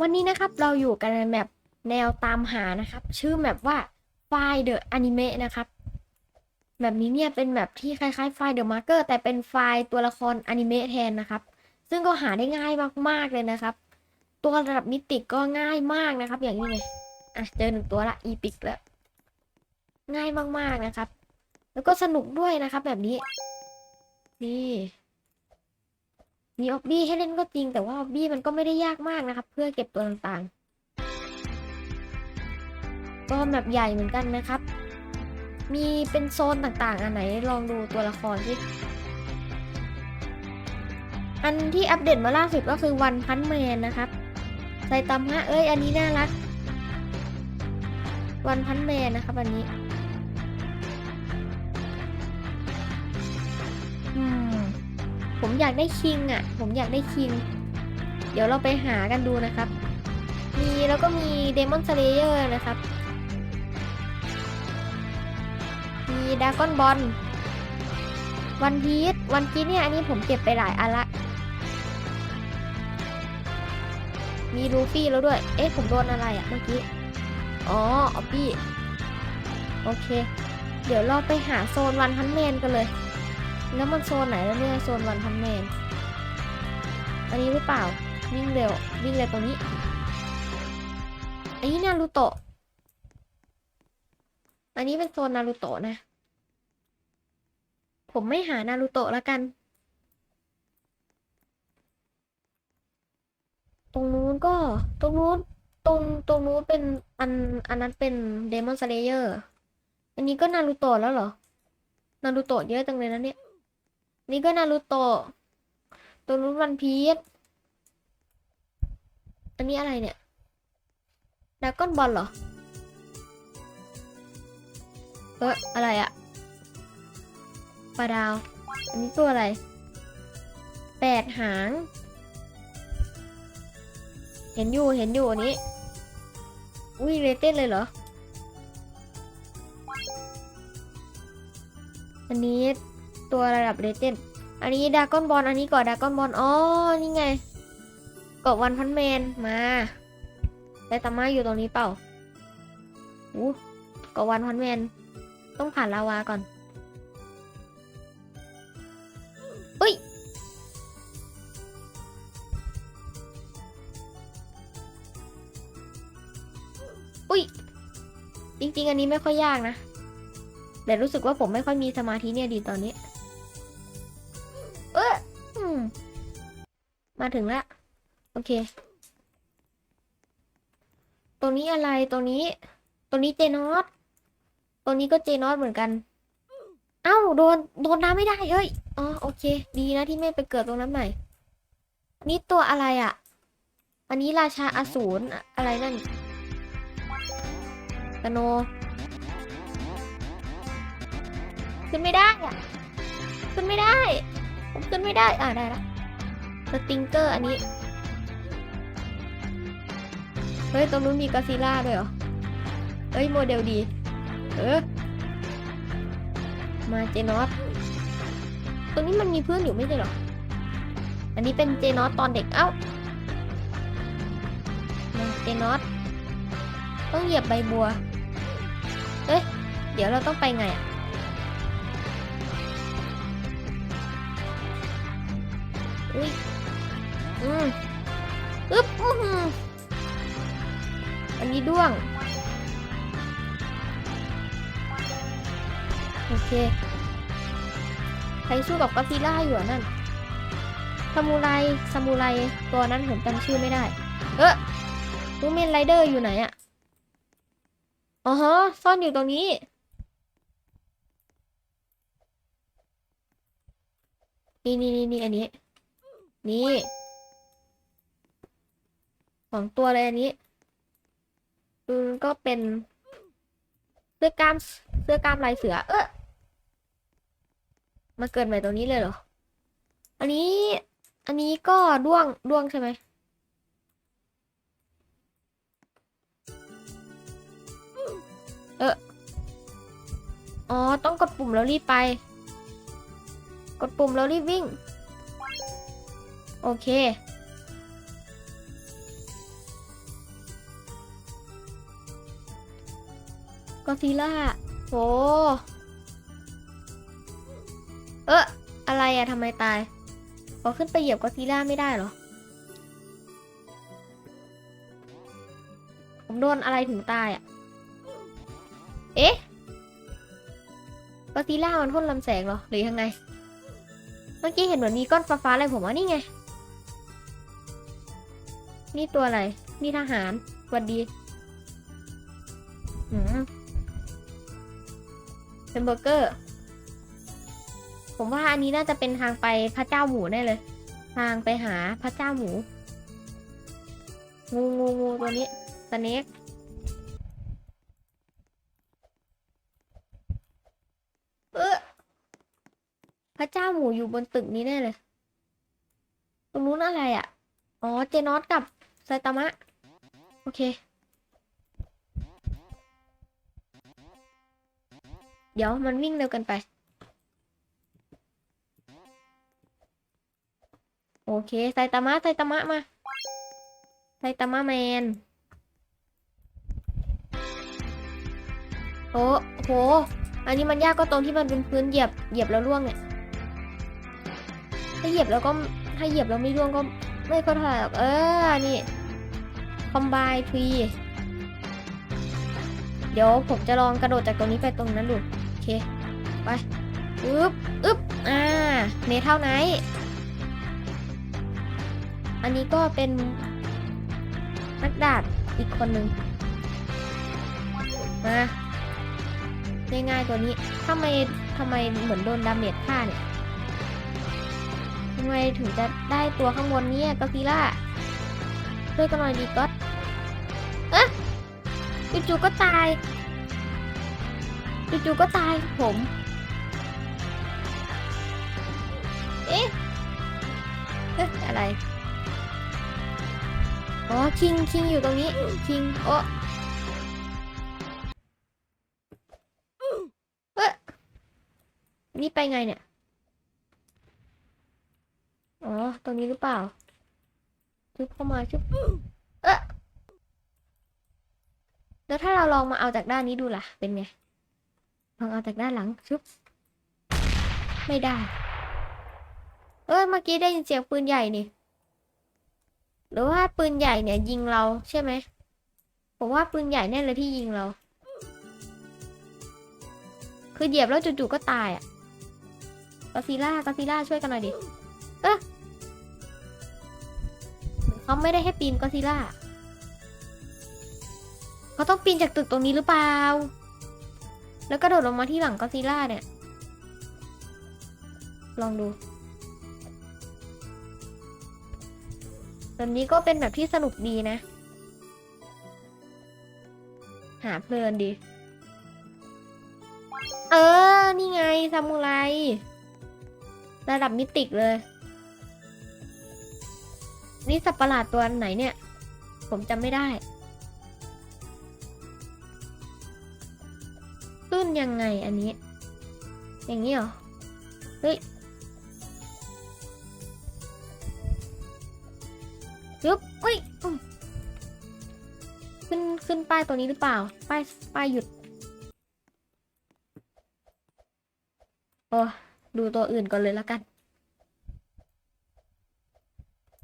วันนี้นะครับเราอยู่กันในแมปแนวตามหานะครับ ชื่อแมปว่าไฟเดอะอนิเมะนะครับแบบนี้เนี่ยเป็นแมปที่คล้ายๆไฟเดอะมาร์เกอร์แต่เป็นไฟล์ตัวละครอนิเมะแทนนะครับ ซึ่งก็หาได้ง่ายมากๆเลยนะครับ ตัวระดับมิติก็ง่ายมากนะครับ อย่างนี้ไงอะเจอหนึ่งตัวละอีพิกแล้ว ง่ายมากๆนะครับ แล้วก็สนุกด้วยนะครับแบบนี้ นี่ มีออบบี้ให้เล่นก็จริง แต่ว่าออบบี้มันก็ไม่ได้ยากมากนะครับ เพื่อเก็บตัวต่างๆ ก็แบบใหญ่เหมือนกันนะครับ มีเป็นโซนต่างๆ อันไหนลองดูตัวละครสิอันที่อัปเดตมาล่าสุดก็คือวันพันแมนนะครับไซตามะเอ้ยอันนี้น่ารัก วันพันแมนนะครับอันนี้ ผมอยากได้คิงอะ ผมอยากได้คิง เดี๋ยวเราไปหากันดูนะครับ มีแล้วก็มีเดมอนสเลเยอร์นะครับ มีดากอนบอลวันพีชวันพีชเนี่ยอันนี้ผมเก็บไปหลายอันละ มีลูฟี่แล้วด้วย เอ๊ะผมโดนอะไรอะเมื่อกี้ อ๋อออบี้โอเค เดี๋ยวเราไปหาโซนวันพันแมนกันเลย แล้วมันโซนไหนแล้วเนี่ยโซนวันพันแมนอันนี้หรือเปล่า วิ่งเร็ว วิ่งเร็วตรงนี้ อันนี้นารูโตะ อันนี้เป็นโซนนารูโตะนะ ผมไม่หานารูโตะแล้วกัน ตรงนู้นก็ ตรงนู้น ตรง ตรงนู้นเป็นอัน อันนั้นเป็นเดมอนสเลเยอร์ อันนี้ก็นารูโตะแล้วเหรอ นารูโตะเยอะจังเลยนะเนี่ย นี่ก็นารูโตะตัวนู้นวันพีชอันนี้อะไรเนี่ยดากอนบอลเหรอ เอออะไรอะปลาดาว อันนี้ตัวอะไรแปดหาง เห็นอยู่เห็นอยู่อันนี้ อุ้ยเรเต้นเลยเหรอ อันนี้ ตัวระดับเลเจนด์อันนี้ดากอนบอลอันนี้ก่อนดากอนบอลอ๋อนี่ไงเกาะวันพันแมนมาไดตามาอยู่ตรงนี้เปล่าอู้เกาะวันพันแมนต้องผ่านลาวาก่อนอุ้ยอุ้ยจริงๆ อันนี้ไม่ค่อยยากนะ แต่รู้สึกว่าผมไม่ค่อยมีสมาธิเนี่ยดีตอนนี้ มาถึงแล้วโอเคตรงนี้อะไรตรงนี้ตรงนี้เจนอสตรงนี้ก็เจนอสเหมือนกัน เอ้าโดนโดนน้ำไม่ได้เอ้ย อ๋อโอเค ดีนะที่ไม่ไปเกิดตรงนั้นใหม่ นี่ตัวอะไรอะ่ะ อันนี้ราชาอสูรอะอะไรนั่นกโน ขึ้นไม่ได้อะขึ้นไม่ได้ ผมขึ้นไม่ได้ อ่าได้ละสติงเกอร์อันนี้ เฮ้ย ตรงนู้นมีกอซิล่าด้วยเหรอ เฮ้ย โมเดลดี เออ มาเจนอสตรงนี้มันมีเพื่อนอยู่ไม่ใช่หรอ อันนี้เป็นเจนอสตอนเด็ก เอ้า มาเจนอสต้องเหยียบใบบัว เอ้ย เดี๋ยวเราต้องไปไงอะ อุ้ยอืมอึ๊บอื้อหืออันนี้ด้วง โอเค ใครสู้กับกอซิล่าอยู่นั่นซามูไรซามูไรตัวนั้นผมจำชื่อไม่ได้ เออมูเมนไรเดอร์อยู่ไหนอะอ๋อฮะซ่อนอยู่ตรงนี้ นี่นี่นี่นี่อันนี้ นี่สองตัวเลยอันนี้อืมก็เป็นเสื้อกล้ามเสื้อกล้ามลายเสือ เออมาเกิดใหม่ตรงนี้เลยเหรอ อันนี้ อันนี้ก็ด้วงด้วงใช่ไหมเออ อ๋อ ต้องกดปุ่มแล้วรีบไป กดปุ่มแล้วรีบวิ่ง โอเค ก็ซีล่าโอเอออะไรอะทำไมตายพอขึ้นไปเหยียบก็ซีล่าไม่ได้เหรอ ผมโดนอะไรถึงตายอะเอ๊ะก็ซีล่ามันพ่นลำแสงเหรอ หรือยังไง เมื่อกี้เห็นเหมือนมีก้อนฟ้าๆอะไรผมว่านี่ไง นี่ตัวอะไร นี่ทหารสวัสดีอืมเป็นเบอร์เกอร์ ผมว่าอันนี้น่าจะเป็นทางไปพระเจ้าหมูแน่เลย ทางไปหาพระเจ้าหมู งูงูงูตัวนี้สเน็กเออพระเจ้าหมูอยู่บนตึกนี้แน่เลย ตรงนู้นอะไรอะ อ๋อ เจนอสกับไซตามะ โอเค เดี๋ยวมันวิ่งเร็วกันไป โอเค ไซตามะ ไซตามะมา ไซตามะแมน โอ้โห อันนี้มันยากก็ตรงที่มันเป็นพื้นเหยียบ เหยียบแล้วร่วงเนี่ย ถ้าเหยียบแล้วก็ ถ้าเหยียบแล้วไม่ร่วงก็ ไม่ก็เท่าไหร่หรอกเออ นี่ คอมไบทรีเดี๋ยวผมจะลองกระโดดจากตรงนี้ไปตรงนั้นดู โอเค ไป อึ๊บอึ๊บอ่า เมทัลไนท์อันนี้ก็เป็น นักดาบอีกคนหนึ่งมาง่ายๆตัวนี้ทำไมทำไมเหมือนโดนดาเมจฆ่าเนี่ยำไมถึงจะได้ตัวข้างบนเนี่ยก็ซีล่าช่วยกันหน่อยดีก็เอ๊ะจู่ๆก็ตายจู่ๆก็ตายผม เอ๊ะเอ๊ะอะไรอ๋อคิงคิงอยู่ตรงนี้คิงโอ้เอ๊ะนี่ไปไงเนี่ย อ๋อ ตรงนี้หรือเปล่าชึบเข้ามาชึบเอ๊ะแล้วถ้าเราลองมาเอาจากด้านนี้ดูล่ะ เป็นไง ลองเอาจากด้านหลังชึบไม่ได้ เอ้ย เมื่อกี้ได้ยินเสียงปืนใหญ่นี่ หรือว่าปืนใหญ่เนี่ย ยิงเราใช่ไหม ผมว่าปืนใหญ่แน่เลยที่ยิงเรา คือเหยียบแล้วจู่ๆก็ตายอะกอซิล่ากอซิล่าช่วยกันหน่อยดิ เออ เขาไม่ได้ให้ปีนกอซิล่าเขาต้องปีนจากตึกตรงนี้หรือเปล่า แล้วก็โดดลงมาที่หลังกอซิล่าเนี่ย ลองดูแบบนี้ก็เป็นแบบที่สนุกดีนะ หาเพลินดี เออ นี่ไงซามูไร ระดับมิติกเลย นี่สัตว์ประหลาดตัวไหนเนี่ย ผมจำไม่ได้ขึ้นยังไงอันนี้ อย่างนี้เหรอ เฮ้ยยึบเฮ้ยขึ้นขึ้นป้ายตัวนี้หรือเปล่า ป้ายป้ายหยุด โอ้ดูตัวอื่นก่อนเลยแล้วกัน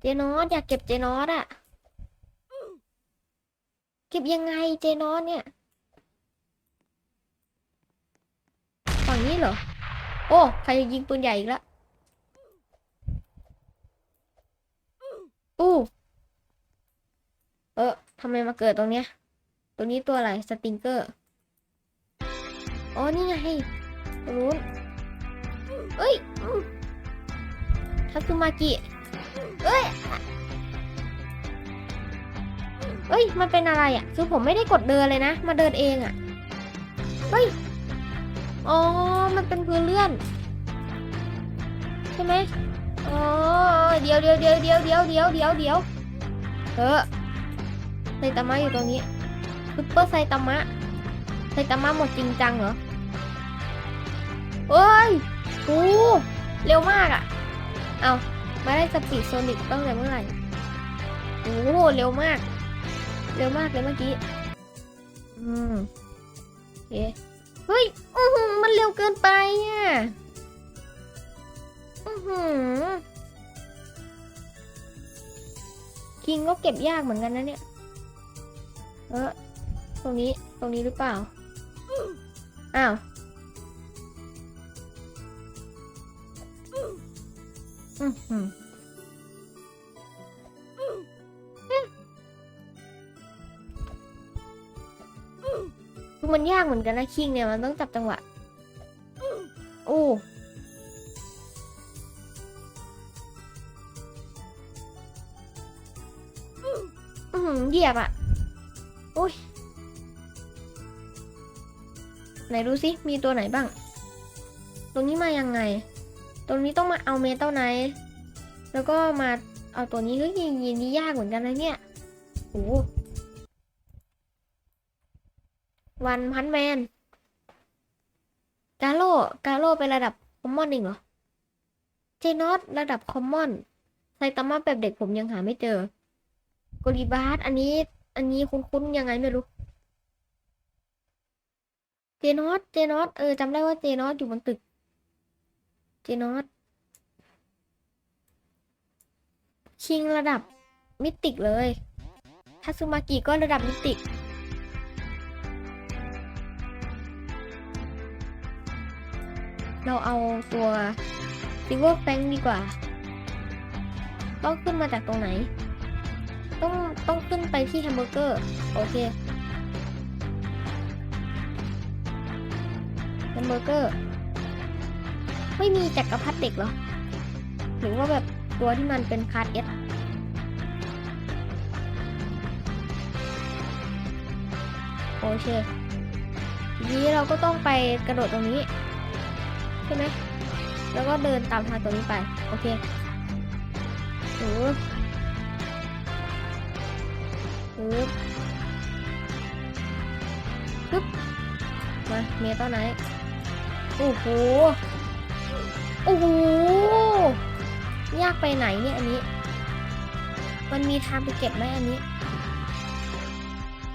เจนอสอยากเก็บเจนอสอะเก็บยังไงเจนอสเนี่ย ฝั่งนี้เหรอ โอ้ ใครจะยิงปืนใหญ่อีกล้วอู้เออทำไมมาเกิดตรงเนี้ย ตัวนี้ตัวอะไร สติงเกอร์ อ๋อ นี่ไงรงนู้นเอ้ยทัตสึมากิ เอ้ยเอ้ย มันเป็นอะไรอะ่ะ คือผมไม่ได้กดเดินเลยนะ มาเดินเองอะ่ะ เฮ้ย อ๋อ มันเป็นพื้นเลื่อน ใช่ไหมอ๋อ เดี๋ยวเดี๋ยวเดี๋ยวเดี๋ยวเดี๋ยวเดี๋ยวเดี๋ยวเดี๋ยวเออไซตามะอยู่ตรงนี้ซุปเปอร์ไซตามะไซตามะหมดจริงจังเหรอเอ้ยโอ้เร็วมากอะ่ะ เอา มาได้สปีดโซนิกตั้งแต่เมื่อไหร่ โอ้โหเร็วมาก เร็วมากเลยเมื่อกี้ อืมเอ๊ะเฮ้ยอือหือมันเร็วเกินไปอะ อือหือคิงก็เก็บยากเหมือนกันนะเนี่ย เออตรงนี้ ตรงนี้หรือเปล่า อ้าว คือมันยากเหมือนกันนะคิงเนี่ย มันต้องจับจังหวะ โอ้หือเหยียบอะ โอ้ย ไหนดูสิ มีตัวไหนบ้าง ตรงนี้มายังไง ตรงนี้ต้องมาเอาเมทัลไนท์แล้วก็มาเอาตัวนี้เฮ้ยยียีนี้ยากเหมือนกันนะเนี่ยโอ้วันพันแมน กาโลกาโลเป็นระดับคอมมอนเองเหรอ เจนอตระดับคอมมอนไซตามะแบบเด็กผมยังหาไม่เจอ โกลิบาสอันนี้ อันนี้คุ้นๆยังไงไม่รู้ เจนอตเจนอตเออจำได้ว่าเจนอตอยู่บนตึก จีนอตคิงระดับมิติกเลยทัซึมากิก็ระดับมิติก เราเอาตัวซิเวอร์แฟงดีกว่า ต้องขึ้นมาจากตรงไหน ต้องต้องขึ้นไปที่แฮมเบอร์เกอร์ โอเคแฮมเบอร์เกอร์ ไม่มีจักรพรรดิเด็กเหรอหรือว่าแบบตัวที่มันเป็นคาร์ดเอสโอเคทีนี้เราก็ต้องไปกระโดดตรงนี้ใช่ไหมแล้วก็เดินตามทางตัวนี้ไป โอเคโอ้ปึ๊บปึ๊บมาเมตอนไหนโอ้โห โอ้โห ยากไปไหนเนี่ยอันนี้ มันมีทางไปเก็บไหมอันนี้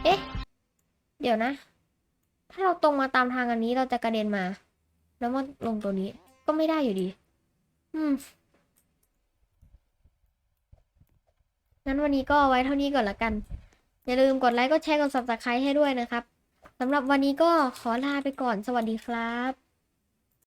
เอ๊ะ เดี๋ยวนะ ถ้าเราตรงมาตามทางอันนี้เราจะกระเด็นมา แล้วมาลงตัวนี้ ก็ไม่ได้อยู่ดี อืมงั้นวันนี้ก็ไว้เท่านี้ก่อนละกัน อย่าลืมกดไลค์ กดแชร์ กด subscribe ให้ด้วยนะครับ สำหรับวันนี้ก็ขอลาไปก่อน สวัสดีครับ